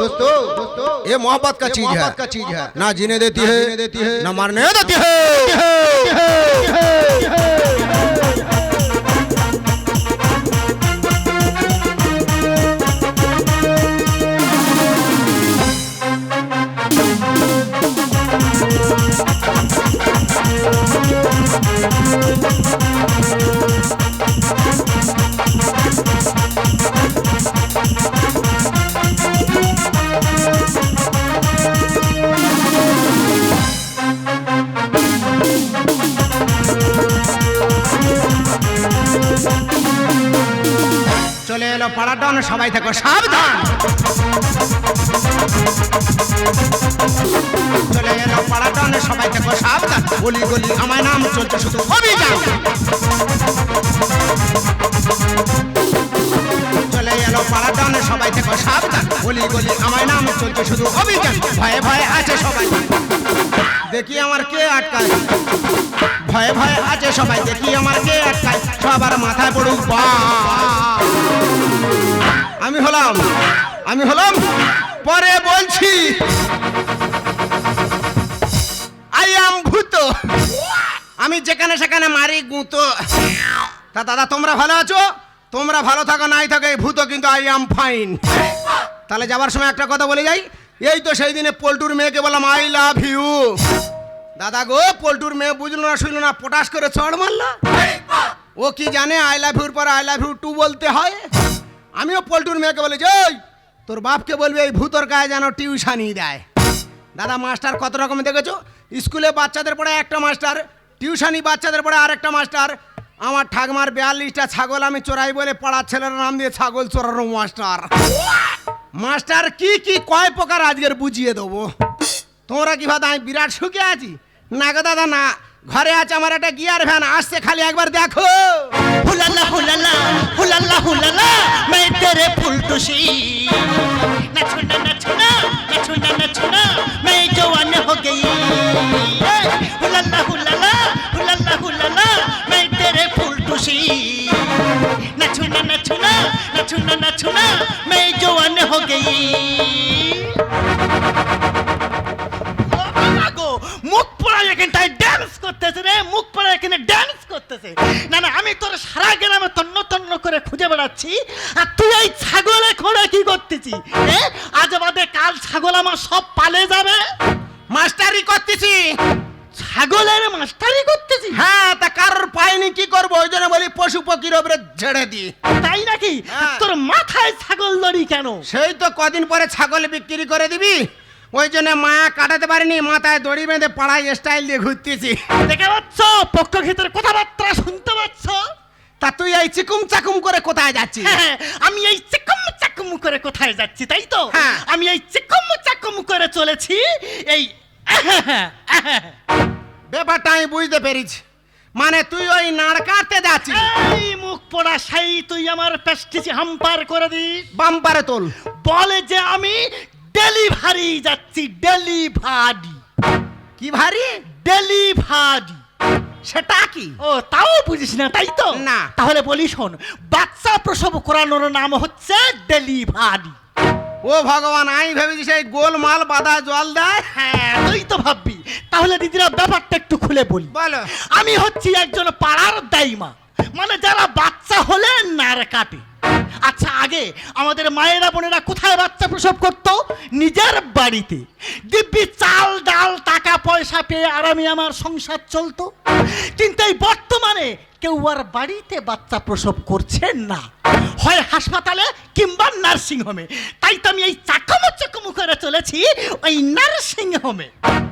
दोस्तों ये मोहब्बत का चीज़ है। का चीज़ है। ना जीने देती है ना मारने देती है। পাড়াডন সবাই থেকো, সাবধান। চলে এলো পাড়াডন সবাই থেকো, সাবধান। গলি গলি আমার নাম চলছে শুধু অভিযান। চলে এলো পাড়াডন সবাই থেকো, সাবধান। গলি গলি আমার নাম চলছে শুধু অভিযান। ভয়ে ভয়ে আছে সবাই। দেখি আমার কে আটকায়। ভয়ে ভয়ে আছে সবাই। দেখি আমার কে আটকায়। সবার মাথায় পড়ুক বা আমি হলাম আমি হলাম, পরে বলছি, আই আম ভূত। আমি যেখানে সেখানে মারি গুঁতো। তা দাদা, তোমরা ভালো আছো? তোমরা ভালো থাকো, নাই থাকো, এই ভূত কিন্তু আই আম ফাইন। তাহলে যাবার সময় একটা কথা বলে যাই। এই তো সেই দিনে পল্টুর মেয়েকে বললাম, আই লাভ ইউ। দাদা গো, পল্টুর মেয়ে বুঝলো না, শুনলো না, পটাশ করে চড় মারলো। ও কি জানে, আই লাভ ইউর পর আই লাভ ইউ টু বলতে হয়। আমিও পল্টুর মেয়েকে বলে, যাই, তোর বাপকে বলবি এই ভূতর গায়ে যেন টিউশানি দেয়। দাদা, মাস্টার কত রকম দেখেছ? স্কুলে বাচ্চাদের পড়ে একটা মাস্টার, টিউশানি বাচ্চাদের পড়ে আরেকটা মাস্টার। আমার ঠাকমার বিয়াল্লিশটা ছাগল আমি চোরাই বলে পাড়ার ছেলের নাম দিয়ে ছাগল চোরানো মাস্টার। মাস্টার, কি কি কয় প্রকার আজকের বুঝিয়ে দেবো? তোমরা কি ভাত আমি বিরাট সুখে আছি? না গো দাদা, না। ঘরে আছে আমার একটা গিয়ার ভ্যান, আসছে খালি একবার দেখো। হুলালা হুলালা হুলালা হুলালা মে তেরে ফুলটুসি নাচো না নাচো না নাচো না নাচো না মে জওয়ান হো গই। হুলালা হুলালা হুলালা হুলালা মে তেরে ফুলটুসি নাচো না ছুনা না নাচো না নাচো না মে জওয়ান হো গই মুখ পড়া এখানটায় করতেছে রে মুখ পড়া এখানে ড্যান্স করতেছে। না না আমি তোর সারা গ্রামে তন্ন তন্ন করে খুঁজে বেড়াচ্ছি আর তুই এই ছাগলে খোঁড়ে কি করতেছি? এ আজ বাদে কাল ছাগল আমার সব পালে যাবে। মাস্টারি করতেছি। ছাগলের মাস্টারি করতেছি? হ্যাঁ তা কারোর পায়নি কি করব? ওই জন্য বলি পশু পক্ষীর ওপরে ঝেড়ে দিই। তাই নাকি? হ্যাঁ। তোর মাথায় ছাগল দড়ি কেন? সেই তো কদিন পরে ছাগল বিক্রি করে দিবি। ওই জন্য মায়া কাটাতে পারিনি মাথায় দড়ি বেঁধে পাড়ায় স্টাইল দিয়ে ঘুরতেছি। দেখে পাচ্ছ? পক্ষ ক্ষেত্রে কথাবার্তা শুনতে পাচ্ছ? তা তুই এই চিকুম চাকুম করে কোথায় যাচ্ছিস? হ্যাঁ, আমি এই চিকুম চাকুম করে কোথায় যাচ্ছি তাই তো? হ্যাঁ। আমি এই চিকম চাকম করে চলেছি এই ব্যাপারটা আমি বুঝতে পেরেছি। মানে তুই ওই নাড় কাটতে যাচ্ছিস। এই মুখ পড়া সেই তুই আমার পেস্টিসি হাম্পার করে দিস। বাম্পারে তোল। বলে যে আমি ডেলিভারি যাচ্ছি ডেলিভারি। কি ভারী? ডেলিভারি। সেটা কি? ও তাও বুঝিস না তাই তো? না। তাহলে বলি শোন বাচ্চা প্রসব করানোর নাম হচ্ছে ডেলিভারি। ও ভগবান আমি ভেবেছি সেই গোলমাল বাদা জল দেয়। হ্যাঁ তুই তো ভাববি। তাহলে দিদিরা ব্যাপারটা একটু খুলে বলি। বলো। আমি হচ্ছি একজন পাড়ার দাইমা। মানে যারা বাচ্চা হলে নার কাটে। আচ্ছা আগে আমাদের মায়েরা বোনেরা কোথায় বাচ্চা প্রসব করত? নিজের বাড়িতে। দিব্যি চাল ডাল টাকা পয়সা পেয়ে আরামে আমার সংসার চলতো। কিন্তু এই বর্তমানে কেউ আর বাড়িতে বাচ্চা প্রসব করছেন না। হয় হাসপাতালে কিংবা নার্সিং হোমে। তাই তো আমি এই চাকমো চাকমো করে চলেছি ওই নার্সিং হোমে।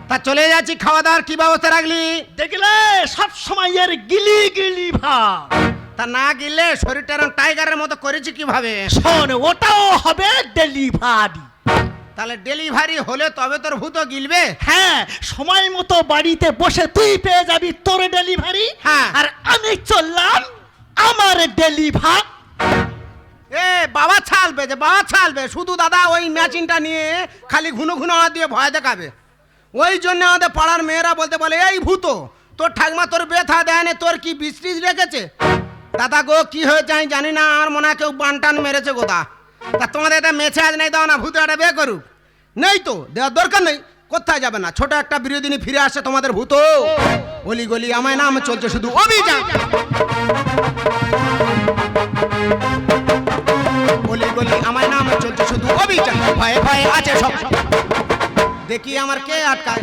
তা চলে যাচ্ছি খাওয়া দাওয়ার কি ব্যবস্থা রাখলি? দেখলে সব সময় এর গিলি গিলি ভাব। তা না গিলে শরীরটা এরম টাইগারের মতো করেছি কীভাবে? শোন ওটাও হবে ডেলিভারি তাহলে ডেলিভারি হলে তবে তোর ভূত গিলবে? হ্যাঁ সময় মতো বাড়িতে বসে তুই পেয়ে যাবি তোর ডেলিভারি হ্যাঁ। আর আমি চললাম আমার ডেলিভার এ বাবা ছালবে যে বাবা ছালবে। শুধু দাদা ওই ম্যাচিনটা নিয়ে খালি ঘুনো ঘুনো দিয়ে ভয় দেখাবে। ওই জন্য আমাদের পাড়ার মেয়েরা বলতে বলে এই ভূত তোর ঠাকমা তোর ব্যথা দেয় তোর কি বিস্ত্রিজ রেখেছে? দাদা গো, কি হয়েছে আমি জানি না, আর মনে কেউ বানটান মেরেছে গোদা তা তোমাদের এটা মেছে আজ নেই দাও না ভূত একটা বিয়ে করুক। নেই তো, দেওয়ার দরকার নেই, কোথায় যাবে না? ছোট একটা বিরোধিনী ফিরে আসছে তোমাদের ভূত। গলি গলি আমায় নাম চলছে শুধু অভিযান। গলি গলি আমায় নাম চলছে শুধু অভিযান। ভয়ে ভয়ে আছে সব। দেখি আমার কে আটকায়।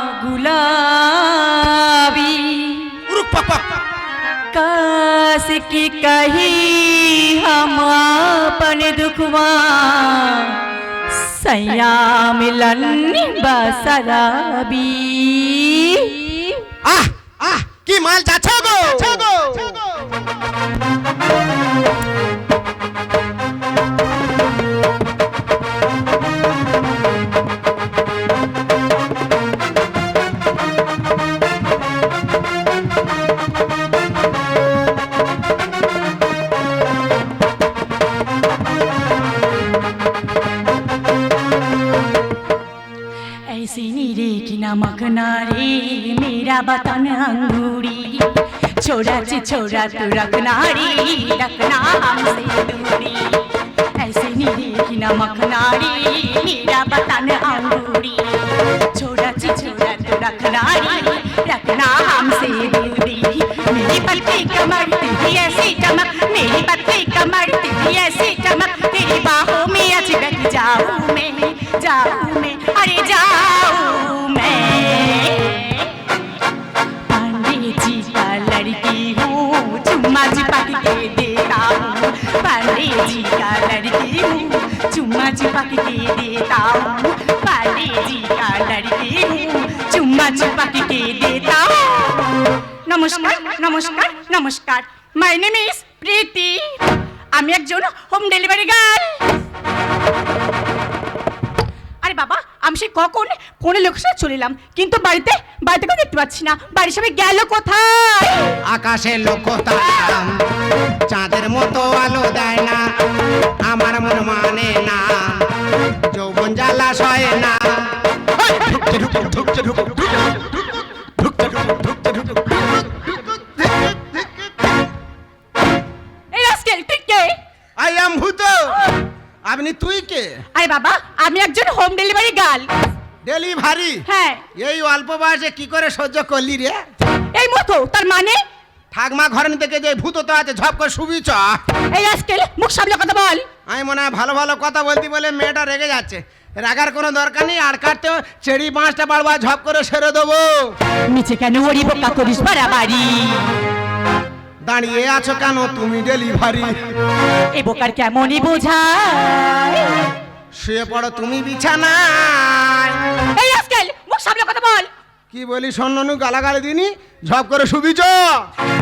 क्षमा पन दुखवा सया मिलन बसराबी। आह आह की माल जात ऐसी नीरे की नमक नारी, मेरा बतन अंगूरी। छोड़ा से छोड़ा तू रखनारी रखना हमसे दूरी। ऐसी नीरे की नमक नारी, मेरा बतन अंगूरी। छोड़ा से छोड़ा तू रखनारी रखना हमसे दूरी। मेरी पत्ती कमर तेरी ऐसी चमक, मेरी पत्ती कमर तेरी ऐसी चमक। तेरी बाहों में अचरक जाऊँ मैं, जाऊँ चुम्मा चिपक के देता हूँ पांडे जी का लड़की हूँ चुम्मा चिपक के देता हूँ पांडे जी का लड़की हूँ चुम्मा चिपक के देता हूँ নমস্কার নমস্কার নমস্কার মাই নেম ইজ প্রীতি আমি একজন হোম ডেলিভারি গার্ল আরে বাবা আমি সে কখন ফোনে লোকের সাথে চলে এলাম কিন্তু বাড়িতে বাড়িতে কেউ দেখতে পাচ্ছি না। বাড়ির সবাই গেল কোথায়? আকাশে লক্ষ্য তারাম চাঁদের মতো আলো দেয় না আমার মন মানে না যৌবন জ্বালা সয় না। আপনি তুই আরে বাবা আমি একজন হোম ডেলিভারি গার্ল ডেলিভারি হ্যাঁ। এই অল্প বয়সে কি করে সহ্য করলি রে? এই মতো তার মানে? ঠাকমা ঘরের থেকে যে ভূত তো আছে ঝপ করে শুবি চ। এই রাস্কেল মুখ সামলে কথা বল। আমি মনে হয় ভালো ভালো কথা বলতে বলে মেয়েটা রেগে যাচ্ছে। রাগার কোনো দরকার নেই আর কাটতে চেড়ি পাঁচটা বাড়বা ঝপ করে সেরে দেবো। নিচে কেন ওরি বোকা করিস বাড়াবাড়ি দাঁড়িয়ে আছো কেন তুমি ডেলিভারি এ বোকার কেমনই বোঝায়? শুয়ে পড়ো তুমি বিছানায়। এই রাস্কেল মুখ সামলে কথা বল। কি বলি সন্ননু গালাগালি দিনি ঝপ করে শুবি চ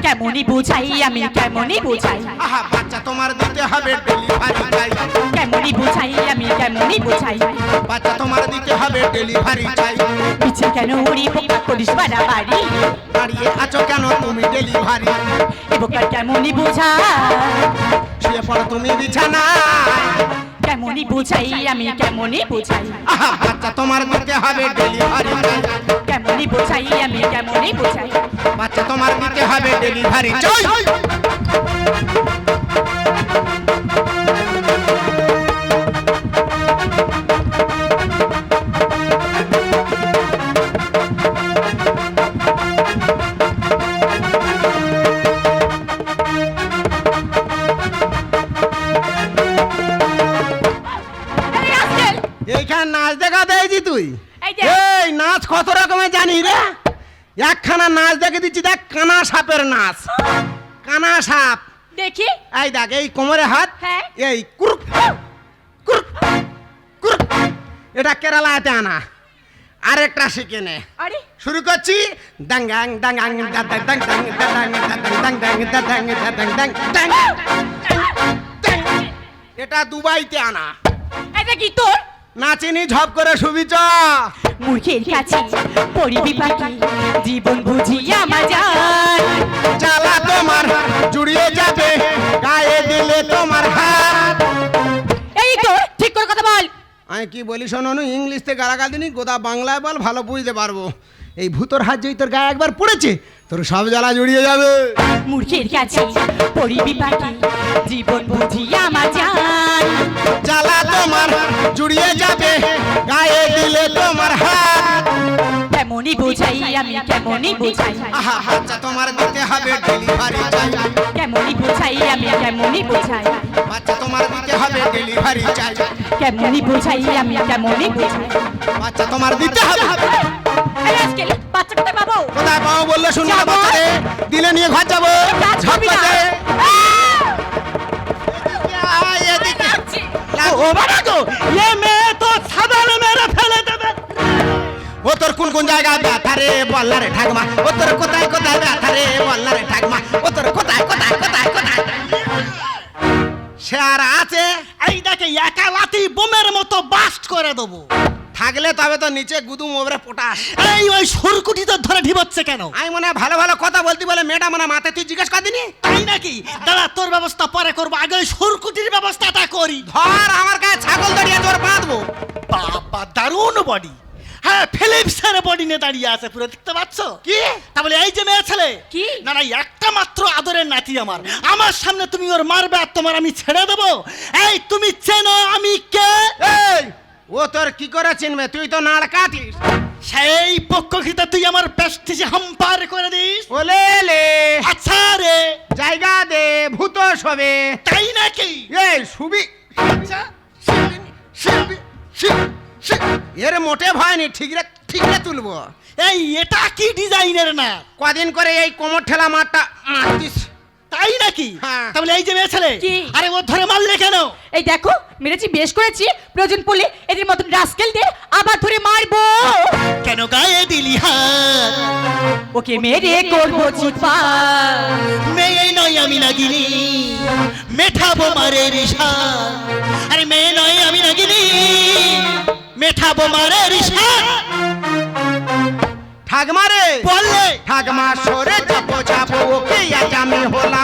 কেমনই বোঝাই আমি কেমনই বোঝাই। আহা বাচ্চা তোমার দিতে হবে ডেলিভারি চাই। কেমনই বোঝাই আমি কেমনই বোঝাই। বাচ্চা তোমার দিতে হবে ডেলিভারি চাই। নিচে কেন ওরি বোকা করিস বাড়াবাড়ি দাঁড়িয়ে আছো কেন তুমি ডেলিভারি এ বোকার কেমনই বোঝায় শুয়ে পড়ো তুমি বিছানায়। কেমনই বুঝাই আমি কেমনই বুঝাই। আহা বাচ্চা তোমার দিতে হবে ডেলিভারি চাই কেমনই বুঝাই আমি কেমনই বুঝাই। বাচ্চা তোমার দিতে হবে ডেলিভারি চাই কত রকমের জানি রে একখানা নাচ দেখে দিচ্ছি দেখ কানা সাপের নাচ কানা সাপ দেখি এই দেখ এই কোমরে হাত হ্যাঁ। এই কুরুক কুরুক কুরুক এটা কেরালাতে আনা আরেকটা শিখে নে শুরু করছি ডাং ডাং ডাং ডাং ডাং ডাং ডাং ডাং ডাং ডাং ডাং ডাং এটা দুবাইতে আনা এটা কি তোর নাচিনি ঝপ করে শুবিচ মূর্খের কাছে পড়িবি পাখি জীবন বুঝিয়া আমার জান জ্বালা তোমার জুড়িয়ে যাবে গায়ে দিলে তোমার হাত। এই তো ঠিক করে কথা বল। আমি কি বলি শোনো ইংলিশ থেকে গালাগাল দিনি গোদা বাংলায় বল ভালো বুঝতে পারব। এই ভূতর হাত যেই তোর গায়ে একবার পড়েছে তোর সব জ্বালা জুড়িয়ে যাবে। মূর্খের কাছে পড়িবি পাখি জীবন বুঝিয়া আমার জান জ্বালা তোমার জুড়িয়ে যাবে গায়ে দিলে তোমার হাত। কেমনই বোঝাই আমি কেমনই বোঝাই। আহা বাচ্চা তোমার দিতে হবে ডেলিভারি চাই। কেমনই বোঝাই আমি কেমনই বোঝাই। বাচ্চা তোমার দিতে হবে ডেলিভারি চাই। কেমনই বোঝাই আমি কেমনই বোঝাই। বাচ্চা তোমার দিতে হবে। এই আজকাল বাচ্চা কোথায় পাবো। কোথায় পাবো বললে শুনব। বাচ্চারে? দিলে নিয়ে ঘর যাব। ঝপ ও বাবা গো! এ মেয়ে তো সাদালে মেরে ফেলে দেবে। ও তোর কোন কোন জায়গায় ব্যথা রে বল্লারে ঠাকমা? ও তোর কোথায় কোথায় ব্যথা রে বল্লারে ঠাকমা? ও তোর কোথায় কোথায় কোথায় কোথায়? সে আর আছে। এই দেখে একা লাতি বোমের মতো বাস্ট করে দেবো। থাকলে তবে তো নিচে গুদুম ওপরে পটাস এই ওই সুরকুটি তো ধরে ঢিবাচ্ছে কেন? আমি মনে হয় ভালো ভালো কথা বলতে বলে মেয়েটা মানে মাথায় তুই জিজ্ঞেস কর দিনি তাই নাকি? দাদা তোর ব্যবস্থা পরে করব। আগে ওই সুরকুটির ব্যবস্থাটা করি। ধর আমার গায়ে ছাগল দাঁড়িয়ে তোর বাঁধবো। বাবা দারুণ বডি হ্যাঁ ফিলিপসের বডি নিয়ে দাঁড়িয়ে আছে পুরো দেখতে পাচ্ছ? কি? তাহলে এই যে মেয়ে ছেলে। কি? না না একটা মাত্র আদরের নাতি আমার। আমার সামনে তুমি ওর মারবে আর তোমার আমি ছেড়ে দেবো। এই তুমি চেনো আমি কে? এই! ও তোর কি করে চিনবে? তুই তো নাড় কাটিস সেই পক্ষখিতে তুই আমার পেস্টিসে হাম্পার করে দিস। ওলে লে আচ্ছা রে। জায়গা দে ভূত শোবে। তাই নাকি? এই সুবি আচ্ছা শিব। এর মোটে ভয় নেই ঠিক রে ঠিক রে তুলবো। এই এটা কি ডিজাইনের না? কদিন করে এই কোমর ঠেলা মাঠটা মারতিস। তাই নাকি? হ্যাঁ। তাহলে এই যে মেয়ে ছেলে আরে ও ধরে মারলে কেন? এই দেখো মেরেছি বেশ করেছি প্রয়োজন পড়লে এদের মতন রাস্কেল দিয়ে আবার ধরে মারবো। কেন গায়ে দিলি হাত? ওকে মেরে করব চিপা মেয়ে নয় আমি নাগিনি মেঠাবো মারে রিসা আরে মেয়ে নয় আমি নাগিনি মেঠাবো মারে রিসা ঠাকমা রে বললে? ঠাকমা সরে যাব যাব ওকে আজ আমি হলাম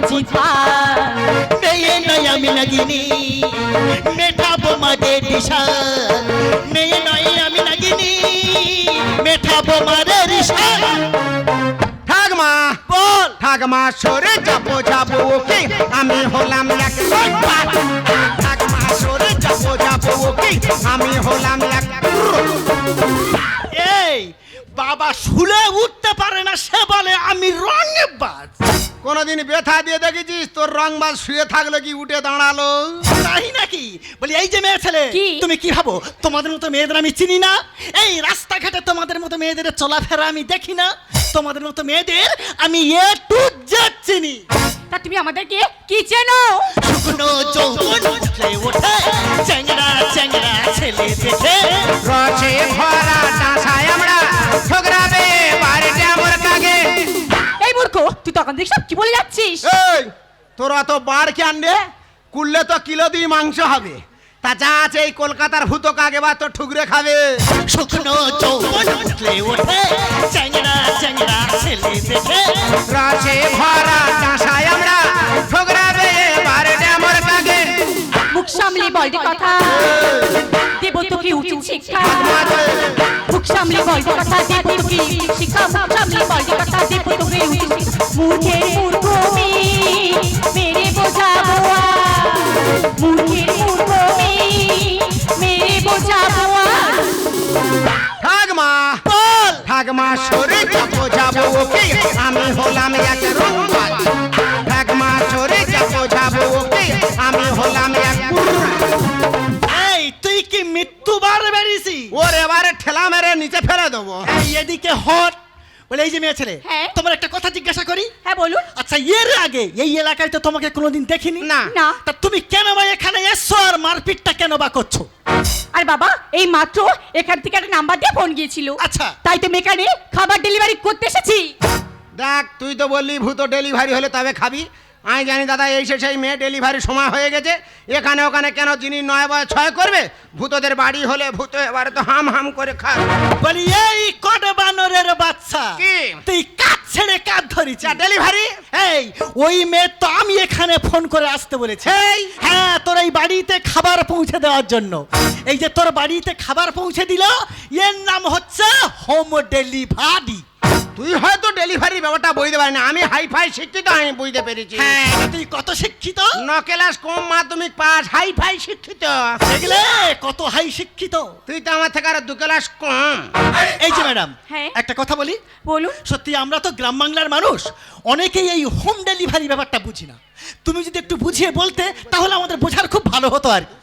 চিপা মেয়ে নয় আমি নাগিনি মেঠাবো মারে রিসা মেয়ে নয় আমি নাগিনি মেঠাবো মারে রিসা ঠাকমা বল ঠাকমা সরে যাব যাব ওকে আমি হলাম এক ঠাকমা সরে যাব যাব ওকে আমি হলাম এক এই বাবা শুলে উঠতে পারে না সে বলে আমি রঙে বাজ। কোনদিন ব্যথা দিয়ে দেখেছিস তোর রংবাজ শুয়ে থাকল কি উঠে দাঁড়াল? তাই নাকি? বলি এই যে মেয়ে ছেলে কি? তুমি কি ভাবো? তোমাদের মতো মেয়েদের আমি চিনি না? এই রাস্তাঘাটে তোমাদের মতো মেয়েদের চলাফেরা আমি দেখি না। তোমাদের মতো মেয়েদের আমি এ টু জেড চিনি। তা তুমি আমাদেরকে কি চেনো? শুকনো যৌবন উঠলে ওঠে চ্যাংড়া চ্যাংড়া ছেলে দেখে রসে ভরা ডাঁসায় আমরা ঠোকরাবে বাড়িতে আমার কাগে এই মূর্খ তুই তখন দেখ কি বলে যাচ্ছিস? এই তোর অত বার কেন রে। কুললে তো কিলো দুই মাংস হবে। তা যা আছে এই কলকাতার ভূত কাগে বা তো ঠুকরে খাবে? শুকনো যৌবন উঠলে ওঠে চ্যাংড়া চ্যাংড়া ছেলে দেখে রসে ভরা ডাঁসায় মুখ সামলে বলতে কথা। দেব তোকে উচিত শিক্ষা। মুখ সামলে বলতে কথা। দেব তোকে শিক্ষা। মুখ সামলে বলতে কথা। দেব তোকে উচিত মূর্খের মূর্খ মেরে বোঝাবো। মূর্খের মূর্খ মেরে বোঝাবো। ঠাকমা বল। ঠাকমা সরে যাব যাব ওকে। আমি হলাম এক রংবাজ ঠাকমা সরে যাব যাব ওকে। আমি হলাম নিচে ফেলে দেবো। এই এদিকে হট। বলে এই যে মেয়ে ছেলে হ্যাঁ। তোমার একটা কথা জিজ্ঞাসা করি? হ্যাঁ বলুন। আচ্ছা এর আগে এই এলাকায় তো তোমাকে কোনোদিন দেখিনি? না। না। তা তুমি কেন বা এখানে এসছো আর মারপিটটা কেন বা করছ? আর বাবা এই মাত্র এখান থেকে একটা নাম্বার দিয়ে ফোন গিয়েছিল। আচ্ছা। তাই তো মেকানে খাবার ডেলিভারি করতে এসেছি। দেখ তুই তো বললি ভূত ডেলিভারি হলে তবে খাবি। আমি জানি দাদা এই সে সেই মেয়ে ডেলিভারি সময় হয়ে গেছে। এখানে ওখানে কেন যিনি নয় বয় ছয় করবে? ভূতদের বাড়ি হলে ভূত এবারে তো হাম হাম করে খা বলি এই কট বানরের বাচ্চা কি? তুই কাজ ছেড়ে কাজ ধরেছি ডেলিভারি এই ওই মেয়ে তো আমি এখানে ফোন করে আসতে বলেছি। এই? হ্যাঁ তোর এই বাড়িতে খাবার পৌঁছে দেওয়ার জন্য। এই যে তোর বাড়িতে খাবার পৌঁছে দিল এর নাম হচ্ছে হোম ডেলিভারি তুই হয়তো ডেলিভারি ব্যাপারটা বুঝতে পারি না আমি হাই ফাই শিক্ষিত আমি বুঝতে পেরেছি। হ্যাঁ তুই কত শিক্ষিত? ন ক্লাস কম মাধ্যমিক পাস হাই ফাই শিক্ষিত। দেখলে? কত হাই শিক্ষিত? তুই তো আমার থেকে আর দু ক্লাস কম। এই যে ম্যাডাম হ্যাঁ। একটা কথা বলি। বলুন। সত্যি আমরা তো গ্রাম বাংলার মানুষ অনেকেই এই হোম ডেলিভারি ব্যাপারটা বুঝি না। তুমি যদি একটু বুঝিয়ে বলতে তাহলে আমাদের বোঝার খুব ভালো হতো আর কি।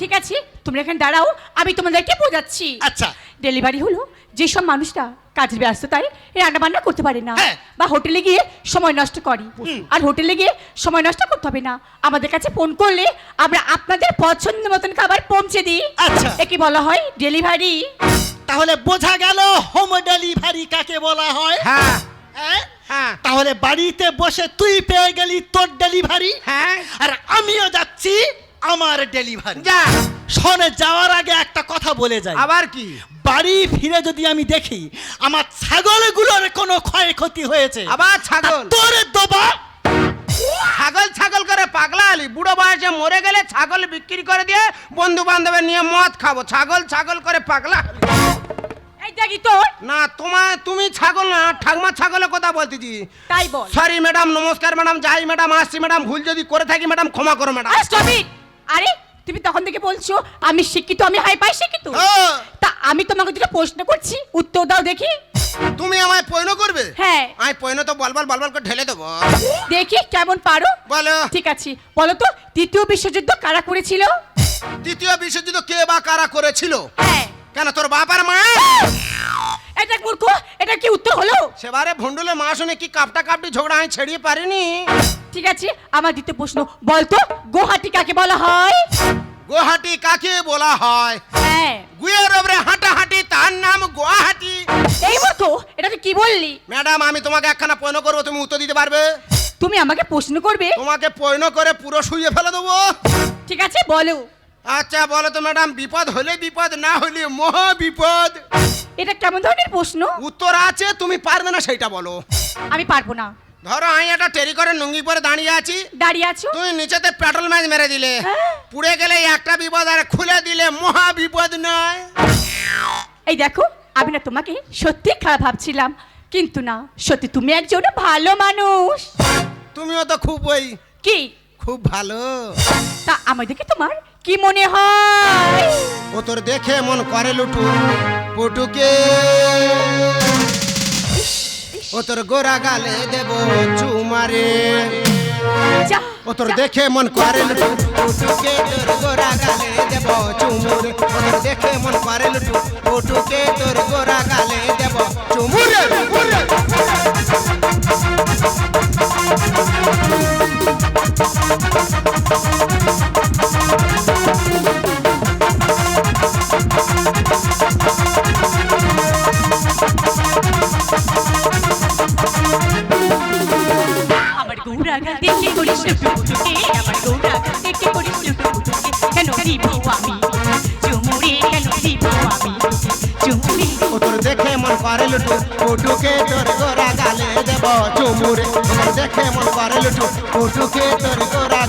ঠিক আছে তোমরা এখানে দাঁড়াও আমি তোমাদেরকে বোঝাচ্ছি। আচ্ছা। ডেলিভারি হলো যেসব মানুষরা কাজের ব্যস্ততায় রান্না বান্না করতে পারে না। হ্যাঁ। বা হোটেলে গিয়ে সময় নষ্ট করে। আর হোটেলে গিয়ে সময় নষ্ট করতে হবে না। আমাদের কাছে ফোন করলে আমরা আপনাদের পছন্দ মতন খাবার পৌঁছে দিই। আচ্ছা। একে বলা হয়? ডেলিভারি তাহলে বোঝা গেল হোম ডেলিভারি কাকে বলা হয়। হ্যাঁ। হ্যাঁ? হ্যাঁ। তাহলে বাড়িতে বসে তুই পেয়ে গেলি তোর ডেলিভারি হ্যাঁ। আর আমিও যাচ্ছি আমার ডেলিভারি যা। শোনে যাওয়ার আগে একটা কথা বলে যাই। আবার কি? বাড়ি ফিরে যদি আমি দেখি আমার ছাগলগুলোর কোনো ক্ষয়ক্ষতি হয়েছে আবার ছাগল? তোর দোবা। ছাগল ছাগল করে পাগলা আলি বুড়ো বয়সে মরে গেলে ছাগল বিক্রি করে দিয়ে বন্ধু বান্ধবের নিয়ে মদ খাব। ছাগল ছাগল করে পাগলা দেখি তোর। না তোমার তুমি ছাগল না ঠাকমা ছাগলের কথা বলতেছি। তাই বল। সরি ম্যাডাম নমস্কার ম্যাডাম যাই ম্যাডাম আসছি ম্যাডাম ভুল যদি করে থাকি ম্যাডাম ক্ষমা করো ম্যাডাম আরে আরে তুমি তখন থেকে বলছো আমি শিক্ষিত আমি হাই পাই শিক্ষিত? তা আমি তোমাকে যেটা প্রশ্ন করছি উত্তর দাও দেখি। তুমি আমায় পৈন করবে? হ্যাঁ। আমি পৈন তো বলবল বলবল করে ঢেলে দেবো। দেখি কেমন পারো। বলো। ঠিক আছে। বলো তো তৃতীয় বিশ্বযুদ্ধ কারা করেছিল? দ্বিতীয় বিশ্বযুদ্ধ কে বা কারা করেছিল? হ্যাঁ। কেন তোর বাবার মা? এটা মূর্খ এটা কি উত্তর হলো? সেবারে ভন্ডুলের মা শুনে কি কাপটা কাপটি ঝগড়া আমি ছেড়িয়ে পারিনি? ঠিক আছে আমার দ্বিতীয় প্রশ্ন বলতো গুয়াহাটি কাকে বলা হয়? গুয়াহাটি কাকে বলা হয়? হ্যাঁ। গুয়ের ওপরে হাঁটাহাঁটি তার নাম গুয়াহাটি। এই মূর্খ এটা তুই কি বললি? ম্যাডাম আমি তোমাকে একখানা পৈন করব তুমি উত্তর দিতে পারবে? তুমি আমাকে প্রশ্ন করবে? তোমাকে পৈন করে পুরো শুয়ে ফেলে দেবো। ঠিক আছে বলো। আচ্ছা বলো তো ম্যাডাম বিপদ হলে বিপদ না হলে মহা বিপদ এটা কেমন ধরনের প্রশ্ন? উত্তর আছে তুমি পারবে না সেটা বলো। আমি পারব না। ধরো আমি একটা টেরি করে লুঙ্গি পরে দাঁড়িয়ে আছি। দাঁড়িয়ে আছো? তুই নিচেতে পেট্রোল ম্যাচ মেরে দিলে। হ্যাঁ। পুড়ে গেলে একটা বিপদ আর খুলে দিলে মহা বিপদ নয়। এই দেখো আমি না তোমাকে সত্যি খারাপ ভাবছিলাম কিন্তু না সত্যি তুমি একজন ভালো মানুষ। তুমিও তো খুব ওই কি? খুব ভালো। তা আমাদেরকে তোমার কি মনে হয়? ও তোর দেখে মন করে লুটু পুটুকে। ও তোর গোরা গালে দেব চুমারে। যা ও তোর দেখে মন করে লুটু পুটুকে। তোর গোরা গালে দেব চুমুরে। ও তোর দেখে মন করে লুটু পুটুকে। তোর গোরা গালে দেব চুমুরে চুমুরে। দিব দেখে মন করে লুটু পুটুকে তোর গোরা গালে দেব, চুমুরে। দেখে মন করে লুটু পুটুকে তোর গোরা